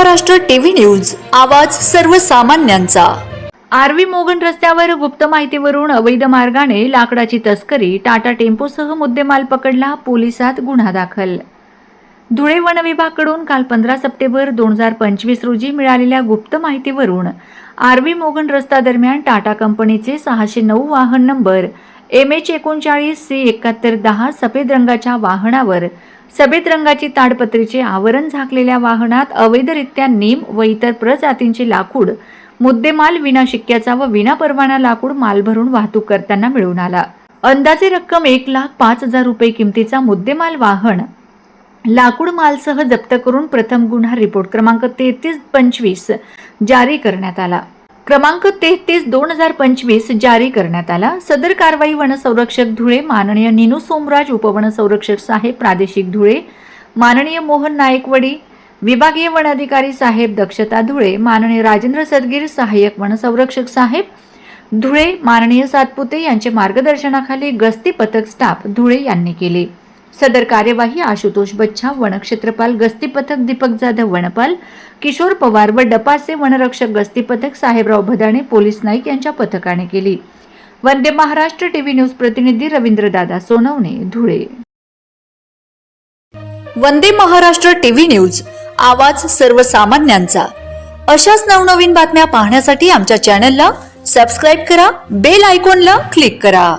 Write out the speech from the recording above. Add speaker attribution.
Speaker 1: Maharashtra TV news आवाज सर्वसामान्यांचा.
Speaker 2: RV मोगन रस्त्यावर गुप्त माहितीवरून अवैध मार्गाने लाकडाची तस्करी टाटा टेम्पोसह मुद्देमाल पकडला पोलिसात गुन्हा दाखल. धुळे वन विभागाकडून काल पंधरा सप्टेंबर दोन हजार पंचवीस रोजी मिळालेल्या गुप्त माहितीवरून आर्वी मोगन रस्ता दरम्यान टाटा कंपनीचे सहाशे नऊ वाहन नंबर एम एच एकोणचाळीस सी एकाहत्तर दहा सफेद रंगाच्या वाहनावर सफेद रंगाची ताडपत्रीचे आवरण झाकलेल्या वाहनात अवैधरित्या नीम व इतर प्रजातींचे लाकूड मुद्देमाल विना शिक्क्याचा व विना परवाना लाकूड माल भरून वाहतूक करताना मिळून आला. अंदाजे रक्कम एक लाख पाच हजार रुपये किमतीचा मुद्देमाल वाहन. लाकूड मालसह जप्त करून प्रथम गुन्हा रिपोर्ट क्रमांक तेहतीस पंचवीस जारी करण्यात आला. क्रमांक तेहतीस दोन हजार पंचवीस जारी करण्यात आला. सदर कारवाई वनसंरक्षक धुळे माननीय निनू सोमराज उपवनसंरक्षक साहेब प्रादेशिक धुळे माननीय मोहन नायकवडी विभागीय वन अधिकारी साहेब दक्षता धुळे माननीय राजेंद्र सदगीर सहाय्यक वनसंरक्षक साहेब धुळे माननीय सातपुते यांचे मार्गदर्शनाखाली गस्ती पथक स्टाफ धुळे यांनी केले. सदर कार्यवाही आशुतोष बच्छा वनक्षेत्रपाल गस्ती पथक दीपक जाधव वनपाल किशोर पवार व डपाचे वनरक्षक गस्ती पथक साहेबराव भदाणे पोलीस नाईक यांच्या पथकाने केली. वंदे महाराष्ट्र टीव्ही न्यूज प्रतिनिधी रवींद्रदादा सोनवणे धुळे.
Speaker 1: वंदे महाराष्ट्र टीव्ही न्यूज आवाज सर्वसामान्यांचा. अशाच नवनवीन बातम्या पाहण्यासाठी आमच्या चॅनलला सबस्क्राईब करा बेल आयकॉनला क्लिक करा.